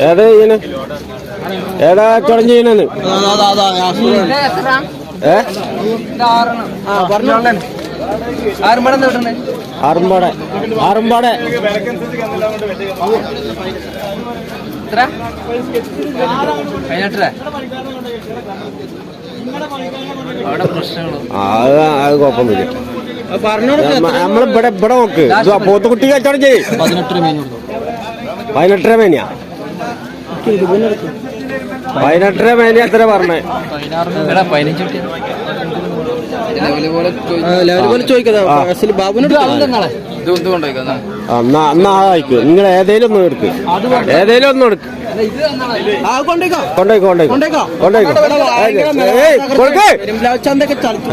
ഏതാ ചെയ്യണ്? ഏതാ കച്ചവടം ചെയ്യണെന്ന്? അത് അത് കുഴപ്പമൊന്നുമില്ല. നമ്മളിവിടെ ഇവിടെ നോക്ക്. പോത്തുകുട്ടി കച്ചവടം ചെയ്യ്. പതിനെട്ടര മേനിയാ പതിനെട്ടര മേലെ എത്ര പറഞ്ഞേ? അയക്ക് നിങ്ങൾ ഏതേലും ഒന്നും എടുക്ക്. ഏതേലും ഒന്നും എടുക്ക്. കൊണ്ടേക്കോ കൊണ്ടേക്കോ കൊണ്ടേക്കോ കൊണ്ടേക്കോ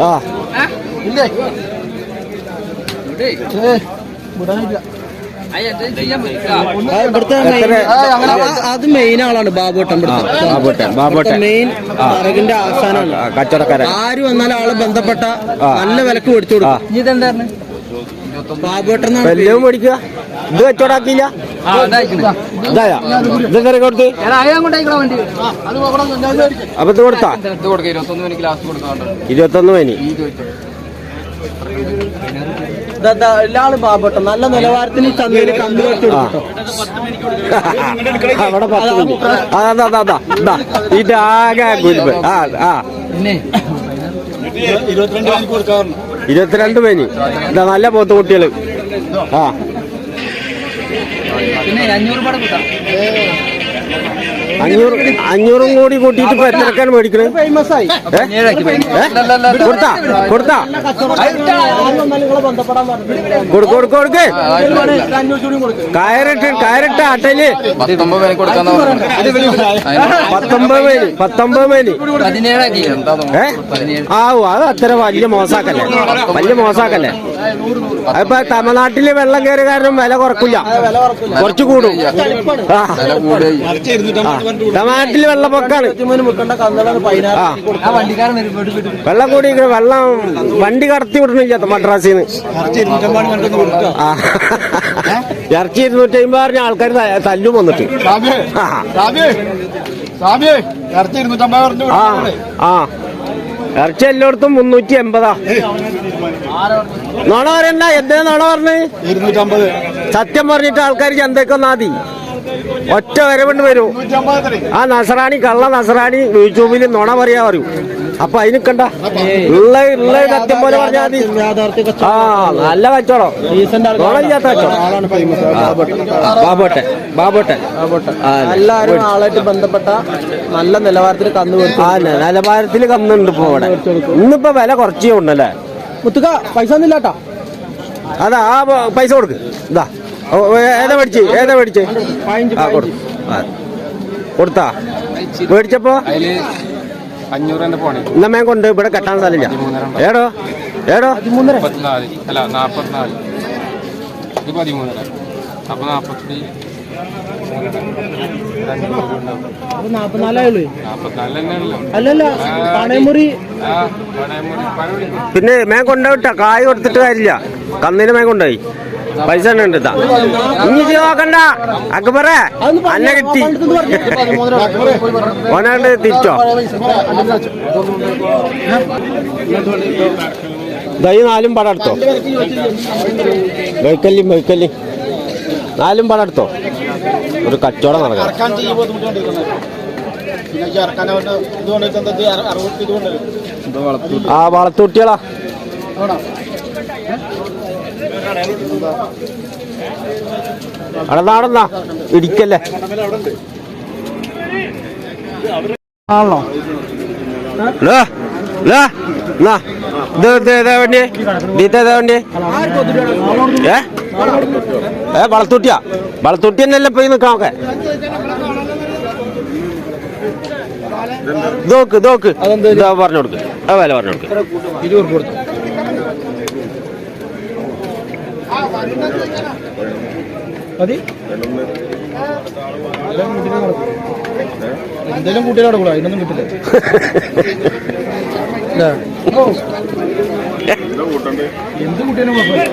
ആ അത് മെയിൻ ആളാണ് ബാബുട്ടൻ. മെയിൻ പറകിന്റെ ആസ്ഥാനാണ് കച്ചവടക്കാരൻ ആര് വന്നാലും ആളെ ബന്ധപ്പെട്ട. നല്ല വിലക്ക് മേടിച്ചു കൊടുക്കും മേടിക്കുക ഇത് കച്ചവടാക്കിയില്ല ഇത് ഇരുപത്തൊന്ന് മേനി എല്ലാൾ പാവപ്പെട്ട നല്ല നിലവാരത്തിൽ ചന്തയിൽ കമ്പി വെച്ച് ആ. അവിടെ പത്ത് മിനി അതാ അതാ അതാ. ഇതാ ഇത് ആകെ ഗുരുബ്. ആ ആ. ഇരുപത്തിരണ്ട് പേനി. ഇതാ നല്ല പോത്ത് കുട്ടികൾ. ആ. അഞ്ഞൂറ് അഞ്ഞൂറും കൂടി കൂട്ടിയിട്ട് ഇപ്പൊ എത്രക്കാണ് മേടിക്കുന്നത്? കൊടുത്താ കൊടുത്താ കൊടുക്ക് കൊടുക്ക് കൊടുക്ക് അഞ്ഞൂറ് കൂടി കൊടുക്കും. കയറിട്ട് കയറിട്ട് ആട്ടയിൽ പത്തൊമ്പത് പത്തൊമ്പത് എന്താ ഏ? ആവു അത് അത്ര വലിയ മോശാക്കല്ലേ? വലിയ മോശാക്കല്ലേ? അതിപ്പോ തമിഴ്നാട്ടിൽ വെള്ളം കയറിയ കാരണം വില കുറക്കില്ല. കുറച്ച് കൂടും. തമിഴ്നാട്ടിൽ വെള്ളപ്പൊക്കാണ്. വെള്ളം കൂടി വെള്ളം വണ്ടി കടത്തി വിടണില്ല മദ്രാസിന്ന്. ആ. ഇറച്ചി ഇരുന്നൂറ്റി അമ്പത് പറഞ്ഞ ആൾക്കാർ തല്ലും വന്നിട്ട്. ആ. ആ ആ. ഇറച്ചി എല്ലായിടത്തും മുന്നൂറ്റി എൺപതാ. നോണ പറയണ്ട? എന്തേ നോണ പറഞ്ഞ്? സത്യം പറഞ്ഞിട്ട് ആൾക്കാർ ചന്തക്കൊന്നാതി ഒറ്റ വരവുണ്ട് വരൂ. ആ നസറാണി കള്ള നസറാണി യൂട്യൂബിൽ നുണ പറയാ പറയൂ. അപ്പൊ അതിന് കണ്ട ഉള്ള ഉള്ള സത്യം പോലെ പറഞ്ഞാൽ മതി. ആ നല്ല കച്ചവടം. നുണയില്ലാത്ത കച്ചവടം. ബാബോട്ടെ ബാബോട്ടെ എല്ലാവരും ആളായിട്ട് ബന്ധപ്പെട്ട നല്ല നിലവാരത്തിൽ കന്നു ആ നിലവാരത്തിൽ കന്നുണ്ട് ഇപ്പൊ ഇവിടെ. ഇന്നിപ്പോ വില കുറച്ചേ ഉണ്ടല്ലേ മുത്തുക പൈസ ഒന്നും ഇല്ലാട്ടാ. അതാ ആ പൈസ കൊടുക്ക്. ഇതാ. ഏതാ മേടിച്ച് ഏതാ മേടിച്ച് ആ കൊടുത്തു. കൊടുത്താ മേടിച്ചപ്പോ? എന്നാ മേം കൊണ്ട് ഇവിടെ കെട്ടാൻ സ്ഥലമില്ല. ഏടോ? ഏടോ? പിന്നെ മേം കൊണ്ടുപോയിട്ട കായ് കൊടുത്തിട്ട് കാര്യമില്ല. കന്നിന് മേം കൊണ്ടുപോയി പൈസ തന്നെ ഉണ്ട് ഇനി ഇത് നോക്കണ്ട. അക്ബറെ അന്നെ കിട്ടി. ഓനാണ്ട് തിരിച്ചോ. ദൈ നാലും പടം എടുത്തോ. വൈക്കല്ലി വൈക്കല്ലി നാലും പടം എടുത്തോ. ഒരു കച്ചവടം നടക്കാം ആ വളത്തൂട്ടികളാ. അവിടെ നാടെന്നാ ഇടിക്കല്ലേ? ആണോ? വേണ്ടി? വേണ്ടി? ഏ? ഏ വളത്തൂട്ടിയാ. വളത്തൂട്ടി തന്നെയല്ലേ പോയി നിക്കാം ഒക്കെ നോക്ക് നോക്ക് ഇതാ പറഞ്ഞു കൊടുക്ക്. ആ വില പറഞ്ഞു കൊടുക്ക്. ഇരുപത് കൊടുത്തു. മതി. എന്തെങ്കിലും കൂട്ടിയാൽ നടക്കൂല അതിനൊന്നും കിട്ടില്ല. എന്ത് കുട്ടിയാലും കുഴപ്പമില്ല.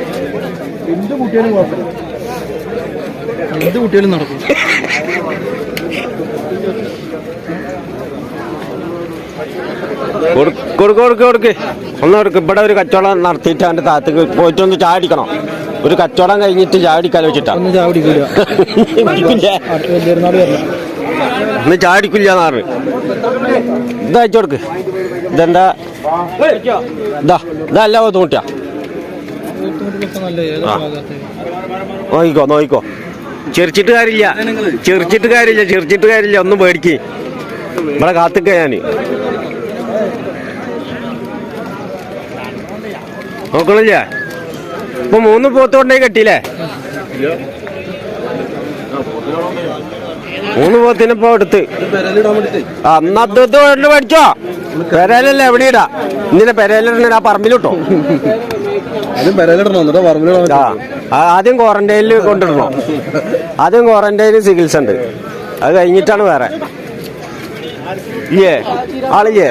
എന്ത് കുട്ടിയാലും കുഴപ്പമില്ല. എന്ത് കുട്ടിയാലും നടക്കും. കൊടുക്ക് കൊടുക്ക് കൊടുക്ക്. ഒന്ന് ഇവിടെ ഒരു കച്ചവടം നടത്തിയിട്ട് അവന്റെ താത്തേക്ക് പോയിട്ടൊന്ന് ചാടിക്കണം ഒരു കച്ചവടം കഴിഞ്ഞിട്ട് ചാടി വെച്ചിട്ടാ? ഒന്നും വരണം ഇന്ന് ചാടിക്കില്ല നാറ് ഇതാ അയച്ചോടുക്ക് ഇതെന്താ? ഇതാ ഇതല്ല ബുദ്ധിമുട്ടാ. നോക്കിക്കോ നോക്കിക്കോ. ചെറിച്ചിട്ട് കാര്യമില്ല. ചെറിച്ചിട്ട് കാര്യമില്ല ചെറിച്ചിട്ട് കാര്യമില്ല. ഒന്നും പേടിക്ക്. ഇവിടെ കാത്തിക്ക ഞാൻ. നോക്കണില്ലേ? ഇപ്പൊ മൂന്ന് പോത്തോണ്ടേ കെട്ടിയില്ലേ? മൂന്ന് പോത്തിന് ഇപ്പൊ എടുത്ത്. അന്നത്തെ കൊണ്ട് പഠിച്ചോ പെരയിലല്ലേ എവിടെ ഇടാ ഇന്നിനെ പെരയിലിടണ ആ പറമ്പിലിട്ടോ ആദ്യം ക്വാറന്റൈനിൽ കൊണ്ടിടണോ. ആദ്യം ക്വാറന്റൈനിൽ ചികിത്സ ഉണ്ട്. അത് കഴിഞ്ഞിട്ടാണ് വേറെ. ഇല്ലേ ആളില്ലേ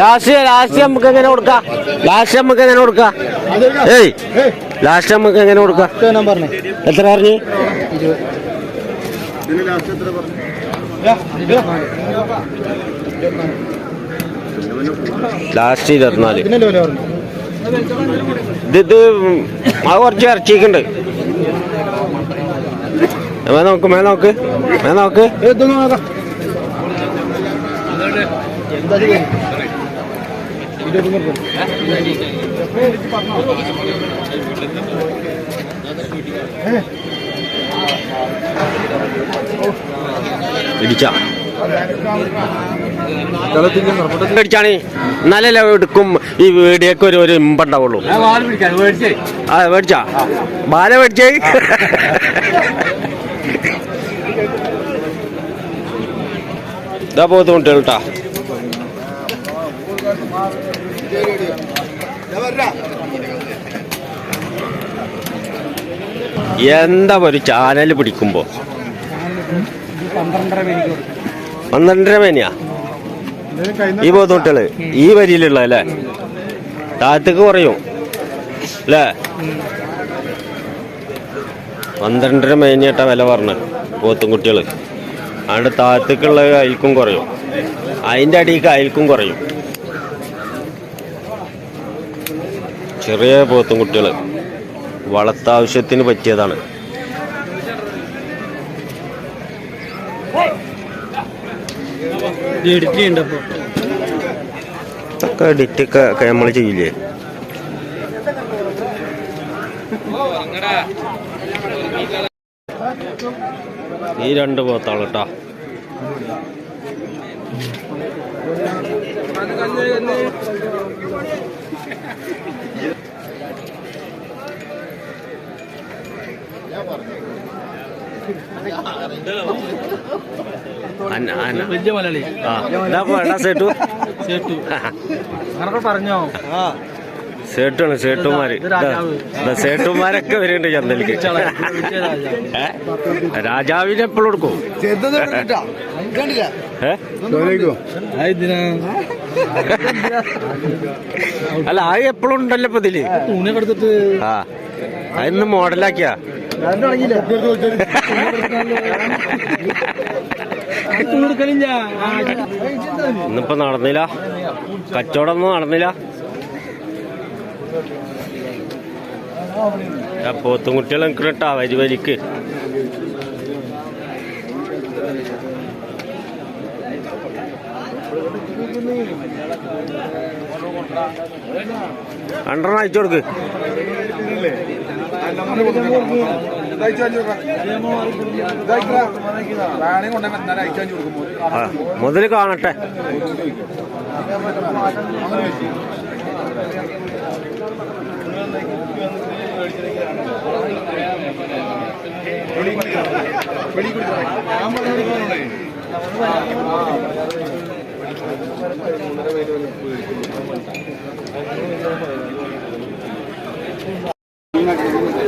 ലാസ്റ്റ് ലാസ്റ്റ് നമുക്ക് എങ്ങനെ കൊടുക്കാം? ലാസ്റ്റ് നമുക്ക് എങ്ങനെ കൊടുക്കാം? ഏയ് ലാസ്റ്റ് നമുക്ക് എങ്ങനെ കൊടുക്കാം? എത്ര പറഞ്ഞു? ലാസ്റ്റ് ഇരുപത്തിനാല്. ഇത് അത് കുറച്ച് ഇറച്ചിക്കുണ്ട് മേ നോക്ക് മേ നോക്ക് മേ നോക്ക് ഇതൊന്നും നോക്കാം എന്താ ചെയ്യാൻ ഇരുപത്തി ഇടിച്ച. നല്ല എടുക്കും. ഈ വീടിയൊക്കെ ഒരു ഒരു ഇമ്പുണ്ടാവുള്ളൂ. ആ മേടിച്ചാ. ബാല മേടിച്ചേ. പോത്ത് കുട്ടികൾ എന്താ ഒരു ചാനൽ പിടിക്കുമ്പോ? പന്ത്രണ്ടര മേനിയാ? ഈ പോത്തുകുട്ടികൾ ഈ വരിയിലുള്ള അല്ലേ? താഴത്തേക്ക് കുറയും. അല്ലേ? പന്ത്രണ്ടര മേനിയട്ടാ വില പറഞ്ഞത് പോത്തും കുട്ടികൾ. അതുകൊണ്ട് താഴത്തേക്കുള്ള അയൽക്കും കുറയും. അതിന്റെ അടിയിലേക്ക് അയൽക്കും കുറയും. ചെറിയ പോത്തും കുട്ടികൾ വളർത്താവശ്യത്തിന് പറ്റിയതാണ്. എഡിറ്റ് എഡിറ്റൊക്കെ നമ്മൾ ചെയ്യില്ലേ? ഈ രണ്ട് പോത്താണ് കേട്ടോ വലിയ മലയാളി. സേട്ടു. സേട്ടു. അങ്ങനെ പറഞ്ഞോ? ആ. സേട്ടാണ് സേട്ടുമാര്. സേട്ടുമാരൊക്കെ വരുന്നുണ്ട് ചന്തലിക്ക്? രാജാവിനെ എപ്പോഴും കൊടുക്കും അല്ല ആ എപ്പോഴും ഉണ്ടല്ലോ ഇപ്പൊ ഇതിൽ. ആ അതിന്ന് മോഡലാക്കിയാ? ഇന്നിപ്പോ നടന്നില്ല. കച്ചവടം ഒന്നും നടന്നില്ല. പോത്തും കുട്ടികൾ നിൽക്കണട്ടാ വരി വരിക്ക്. രണ്ടെണ്ണം അയച്ചു കൊടുക്ക്. മുതൽ കാണട്ടെ.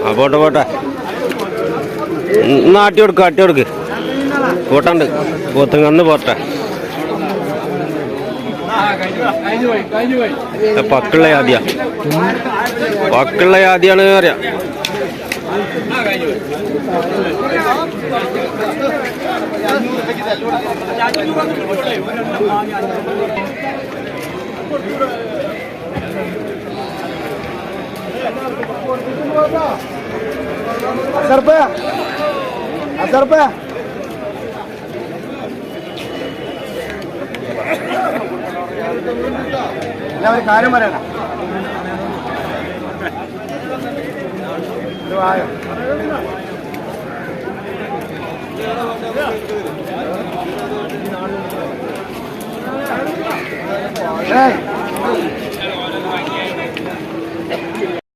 ആ പോട്ടെ പോട്ടെ. എന്നാ ആട്ടി കൊടുക്ക് ആട്ടി കൊടുക്ക്. പോട്ടുണ്ട് പോട്ടെ. പക്കുള്ള യാദിയ പക്കുള്ള യാദിയാണ് അറിയാം സർപ്പ. സർപ്പ. എല്ലാവരും കാര്യം പറയണം. ഏയ്.